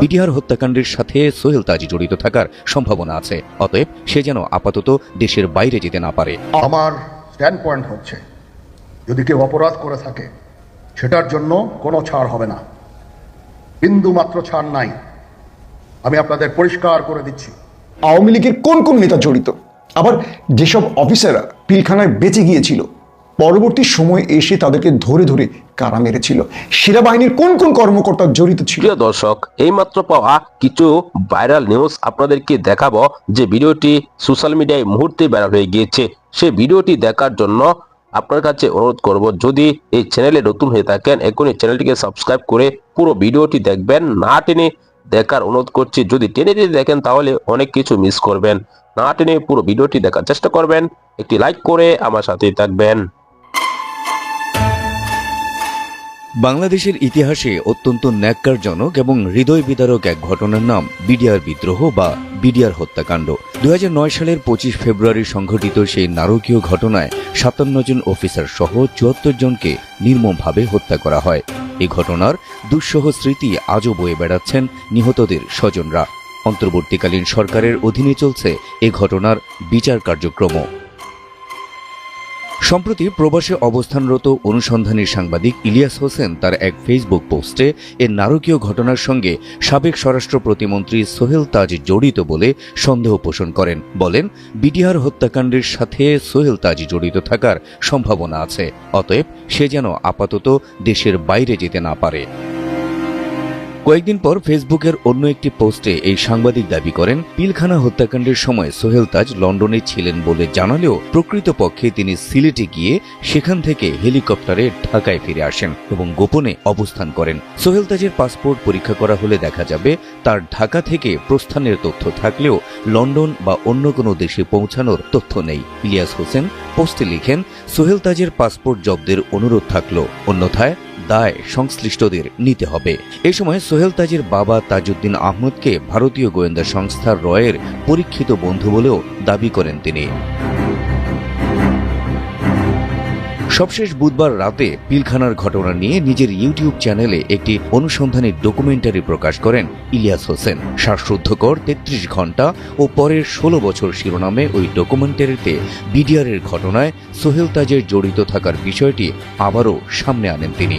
BTR হত্যাকাণ্ডের সাথে সোহেল তাজি জড়িত থাকার সম্ভাবনা আছে। অতএব সে যেন আপাতত দেশের বাইরে যেতে না পারে। আমার স্ট্যান্ড পয়েন্ট হচ্ছে যদি কেউ অপরাধ করে থাকে সেটার জন্য কোনো ছাড় হবে না। বিন্দু মাত্র ছাড় নাই। আমি আপনাদের পরিষ্কার করে দিচ্ছি। আওয়ামী লীগের কোন কোন নেতা জড়িত? আবার যেসব অফিসাররা পিলখানায় বেঁচে গিয়েছিল পরবর্তী সময় এসে তাদেরকে ধরে ধরে কারা মেরেছিল? সেনাবাহিনীর কোন কোন কর্মকর্তা জড়িত ছিল? প্রিয় দর্শক, এইমাত্র পাওয়া কিছু ভাইরাল নিউজ আপনাদেরকে দেখাবো যে ভিডিওটি সোশ্যাল মিডিয়ায় মুহূর্তে ভাইরাল হয়ে গিয়েছে। সেই ভিডিওটি দেখার জন্য আপনার কাছে অনুরোধ করব, যদি এই চ্যানেলে নতুন হয়ে থাকেন, এখনই চ্যানেলটিকে সাবস্ক্রাইব করে পুরো ভিডিওটি দেখবেন। না টেনে দেখার অনুরোধ করছি, যদি টেনে টেনে দেখেন তাহলে অনেক কিছু মিস করবেন। না টেনে পুরো ভিডিওটি দেখার চেষ্টা করবেন, একটি লাইক করে আমার সাথেই থাকবেন। বাংলাদেশের ইতিহাসে অত্যন্ত ন্যাক্কারজনক এবং হৃদয় বিদারক এক ঘটনার নাম বিডিআর বিদ্রোহ বা বিডিআর হত্যাকাণ্ড। দু হাজার নয় সালের পঁচিশ ফেব্রুয়ারি সংঘটিত সেই নারকীয় ঘটনায় সাতান্ন জন অফিসার সহ চুয়াত্তর জনকে নির্মমভাবে হত্যা করা হয়। এই ঘটনার দুঃসহ স্মৃতি আজও বয়ে বেড়াচ্ছেন নিহতদের স্বজনরা। অন্তর্বর্তীকালীন সরকারের অধীনে চলছে এ ঘটনার বিচার কার্যক্রম সম্প্রতি প্রবাসে অবস্থানরত অনুসন্ধানী সাংবাদিক ইলিয়াস হোসেন তার এক ফেসবুক পোস্টে এ নারকীয় ঘটনার সঙ্গে সাবেক স্বরাষ্ট্র প্রতিমন্ত্রী সোহেল তাজ জড়িত বলে সন্দেহ পোষণ করেন। বলেন, বিডিআর হত্যাকাণ্ডের সাথে সোহেল তাজ জড়িত থাকার সম্ভাবনা আছে, অতএব সে যেন আপাতত দেশের বাইরে যেতে না পারে। কয়েকদিন পর ফেসবুকের অন্য একটি পোস্টে এই সাংবাদিক দাবি করেন, পিলখানা হত্যাকাণ্ডের সময় সোহেল তাজ লন্ডনে ছিলেন বলে জানালেও প্রকৃতপক্ষে তিনি সিলেটে গিয়ে সেখান থেকে হেলিকপ্টারে ঢাকায় ফিরে আসেন এবং গোপনে অবস্থান করেন। সোহেল তাজের পাসপোর্ট পরীক্ষা করা হলে দেখা যাবে তার ঢাকা থেকে প্রস্থানের তথ্য থাকলেও লন্ডন বা অন্য কোনো দেশে পৌঁছানোর তথ্য নেই। ইলিয়াস হোসেন পোস্টে লিখেন, সোহেল তাজের পাসপোর্ট জব্দের অনুরোধ থাকল। অন্যথায় দায় সংশ্লিষ্টদের নিতে হবে। এ সময় সোহেল তাজের বাবা তাজউদ্দিন আহমদকে ভারতীয় গোয়েন্দা সংস্থার রয়ের পরীক্ষিত বন্ধু বলেও দাবি করেন তিনি। সবশেষ বুধবার রাতে পিলখানার ঘটনা নিয়ে নিজের ইউটিউব চ্যানেলে একটি অনুসন্ধানী ডকুমেন্টারি প্রকাশ করেন ইলিয়াস হোসেন। শ্বাসরুদ্ধকর তেত্রিশ ঘণ্টা ও পরের ষোলো বছর শিরোনামে ওই ডকুমেন্টারিতে বিডিআরের ঘটনায় সোহেল তাজের জড়িত থাকার বিষয়টি আবারও সামনে আনেন তিনি।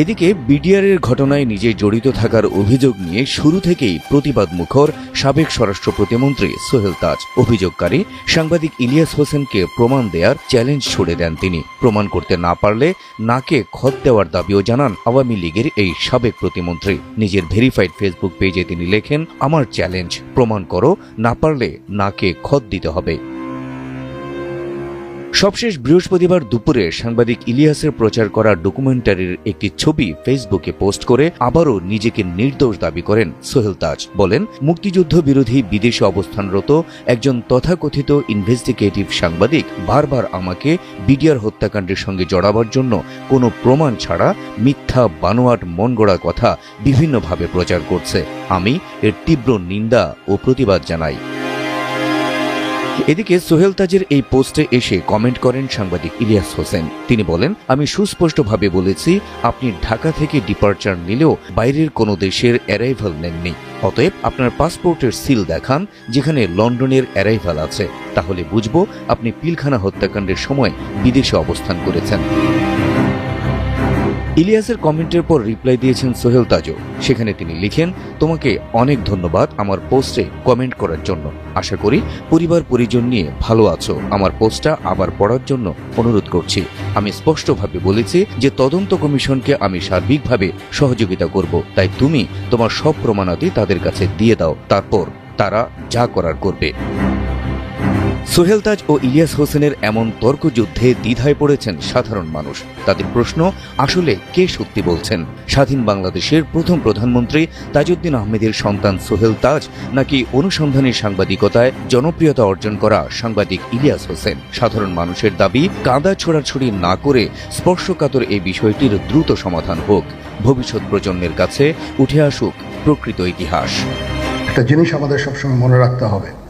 এদিকে বিডিআরের ঘটনায় নিজে জড়িত থাকার অভিযোগ নিয়ে শুরু থেকেই প্রতিবাদ মুখর সাবেক স্বরাষ্ট্র প্রতিমন্ত্রী সোহেল তাজ। অভিযোগকারী সাংবাদিক ইলিয়াস হোসেনকে প্রমাণ দেওয়ার চ্যালেঞ্জ ছুড়ে দেন তিনি। প্রমাণ করতে না পারলে নাকে খত দেওয়ার দাবিও জানান আওয়ামী লীগের এই সাবেক প্রতিমন্ত্রী। নিজের ভেরিফাইড ফেসবুক পেজে তিনি লেখেন, আমার চ্যালেঞ্জ, প্রমাণ করো, না পারলে নাকে খত দিতে হবে। সবশেষ বৃহস্পতিবার দুপুরে সাংবাদিক ইলিয়াসের প্রচার করা ডকুমেন্টারির একটি ছবি ফেসবুকে পোস্ট করে আবারও নিজেকে নির্দোষ দাবি করেন সোহেল তাজ। বলেন, মুক্তিযুদ্ধ বিরোধী বিদেশে অবস্থানরত একজন তথাকথিত ইনভেস্টিগেটিভ সাংবাদিক বারবার আমাকে বিডিআর হত্যাকাণ্ডের সঙ্গে জড়াবার জন্য কোনো প্রমাণ ছাড়া মিথ্যা, বানোয়াট, মনগড়া কথা বিভিন্নভাবে প্রচার করছে। আমি এর তীব্র নিন্দা ও প্রতিবাদ জানাই। এদিকে সোহেল তাজের এই পোস্টে এসে কমেন্ট করেন সাংবাদিক ইলিয়াস হোসেন। তিনি বলেন, আমি সুস্পষ্টভাবে বলেছি, আপনি ঢাকা থেকে ডিপার্চার নিলেও বাইরের কোনো দেশের অ্যারাইভাল নেননি। অতএব আপনার পাসপোর্টের সিল দেখান, যেখানে লন্ডনের অ্যারাইভাল আছে। তাহলে বুঝব, আপনি পিলখানা হত্যাকাণ্ডের সময় বিদেশে অবস্থান করেছেন। ইলিয়াসের কমেন্টের পর রিপ্লাই দিয়েছেন সোহেল তাজও সেখানে তিনি লিখেন, তোমাকে অনেক ধন্যবাদ আমার পোস্টে কমেন্ট করার জন্য। আশা করি পরিবার পরিজন নিয়ে ভালো আছো। আমার পোস্টটা আবার পড়ার জন্য অনুরোধ করছি। আমি স্পষ্টভাবে বলেছি যে তদন্ত কমিশনকে আমি সার্বিকভাবে সহযোগিতা করব। তাই তুমি তোমার সব প্রমাণাদি তাদের কাছে দিয়ে দাও। তারপর তারা যা করার করবে। সোহেল তাজ ও ইলিয়াস হোসেনের এমন তর্কযুদ্ধে দ্বিধায় পড়েছেন সাধারণ মানুষ। তাদের প্রশ্ন, আসলে কে সত্যি বলছেন? স্বাধীন বাংলাদেশের প্রথম প্রধানমন্ত্রী তাজউদ্দিন আহমেদের সন্তান সোহেল তাজ নাকি অনুসন্ধানী সাংবাদিকতায় জনপ্রিয়তা অর্জন করা সাংবাদিক ইলিয়াস হোসেন? সাধারণ মানুষের দাবি, কাদা ছোড়াছড়ি না করে স্পর্শকাতর এই বিষয়টির দ্রুত সমাধান হোক। ভবিষ্যৎ প্রজন্মের কাছে উঠে আসুক প্রকৃত ইতিহাস। একটা জিনিস আমাদের সবসময় মনে রাখতে হবে।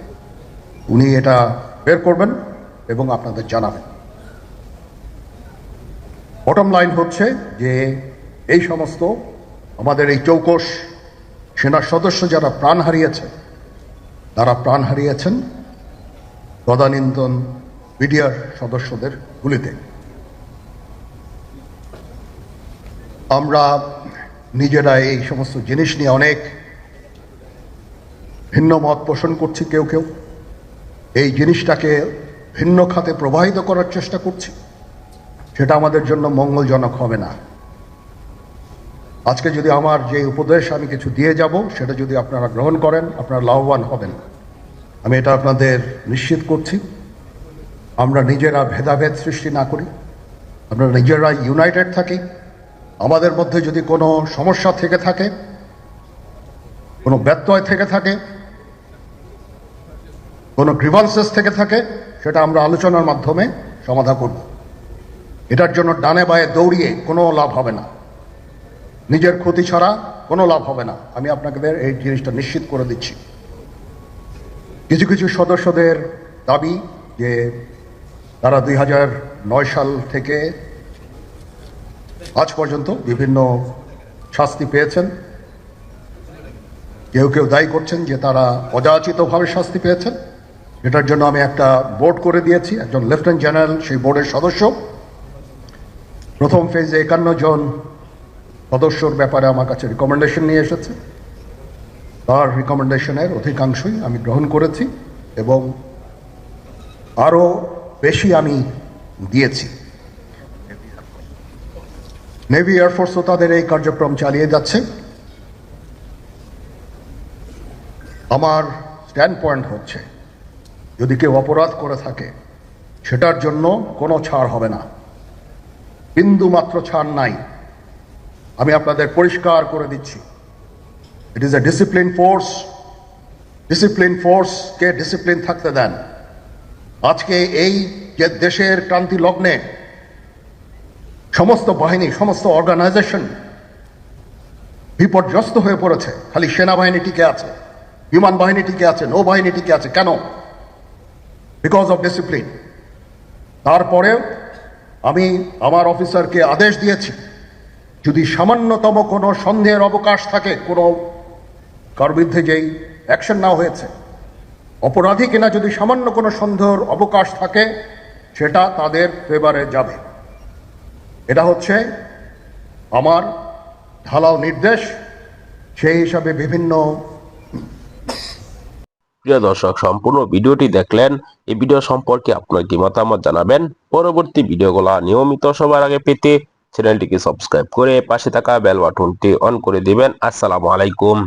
উনি এটা বের করবেন এবং আপনাদের জানাবেন। বটম লাইন হচ্ছে যে এই সমস্ত আমাদের এই চৌকস সেনার সদস্য যারা প্রাণ হারিয়েছে, তারা প্রাণ হারিয়েছেন তদানীন্তন বিডিআর সদস্যদের গুলিতে। আমরা নিজেরা এই সমস্ত জিনিস নিয়ে অনেক ভিন্ন মত পোষণ করছি কেউ কেউ। এই জিনিসটাকে ভিন্ন খাতে প্রবাহিত করার চেষ্টা করছি। সেটা আমাদের জন্য মঙ্গলজনক হবে না। আজকে যদি আমার যে উপদেশ আমি কিছু দিয়ে যাব, সেটা যদি আপনারা গ্রহণ করেন, আপনারা লাভবান হবেন। আমি এটা আপনাদের নিশ্চিত করছি। আমরা নিজেরা ভেদাভেদ সৃষ্টি না করি। আমরা নিজেরা ইউনাইটেড থাকি। আমাদের মধ্যে যদি কোনো সমস্যা থেকে থাকে, কোনো ব্যত্যয় থেকে থাকে কোনো গ্রিভান্সেস থেকে থাকে, সেটা আমরা আলোচনার মাধ্যমে সমাধা করব। এটার জন্য ডানে বায়ে দৌড়িয়ে কোনো লাভ হবে না। নিজের ক্ষতি ছাড়া কোনো লাভ হবে না। আমি আপনাদের এই জিনিসটা নিশ্চিত করে দিচ্ছি। কিছু কিছু সদস্যদের দাবি যে তারা দুই হাজার নয় সাল থেকে আজ পর্যন্ত বিভিন্ন শাস্তি পেয়েছেন। কেউ কেউ দায়ী করছেন যে তারা অযাচিতভাবে শাস্তি পেয়েছেন। এটার জন্য আমি একটা বোর্ড করে দিয়েছি, একজন লেফটেন্যান্ট জেনারেল, সেই বোর্ডের সদস্য। প্রথম ফেজে একান্ন জন সদস্যর ব্যাপারে আমার কাছে রিকমেন্ডেশন নিয়ে এসেছে। তার রিকমেন্ডেশনের অধিকাংশই আমি গ্রহণ করেছি এবং আরও বেশি আমি দিয়েছি। নেভি এয়ারফোর্সও তাদের এই কার্যক্রম চালিয়ে যাচ্ছে। আমার স্ট্যান্ড পয়েন্ট হচ্ছে যদি কেউ অপরাধ করে থাকে, সেটার জন্য কোনো ছাড় হবে না। বিন্দু মাত্র ছাড় নাই। আমি আপনাদের পরিষ্কার করে দিচ্ছি। It is a discipline force discipline ফোর্সকে discipline থাকতে দেন। আজকে এই যে দেশের ক্রান্তি লগ্নে সমস্ত বাহিনী, সমস্ত অর্গানাইজেশন বিপর্যস্ত হয়ে পড়েছে। খালি সেনাবাহিনী টিকে আছে, বিমান বাহিনী টিকে আছে, নৌবাহিনী টিকে আছে। কেন? বিকজ অফ ডিসিপ্লিন তারপরেও আমি আমার অফিসারকে আদেশ দিয়েছি, যদি সামান্যতম কোনো সন্দেহের অবকাশ থাকে, কোনো কার বিরুদ্ধে যেই অ্যাকশন নেওয়া হয়েছে, অপরাধী কিনা যদি সামান্য কোনো সন্দেহের অবকাশ থাকে, সেটা তাদের ফেভারে যাবে। এটা হচ্ছে আমার ঢালাও নির্দেশ, সেই হিসাবে বিভিন্ন প্রিয় দর্শক, সম্পূর্ণ ভিডিওটি দেখলেন। এই ভিডিও সম্পর্কে আপনার কি মতামত জানাবেন? পরবর্তী ভিডিওগুলো নিয়মিত সবার আগে পেতে চ্যানেলটিকে সাবস্ক্রাইব করে পাশে থাকা বেল বাটনটি অন করে দিবেন। আসসালামু আলাইকুম।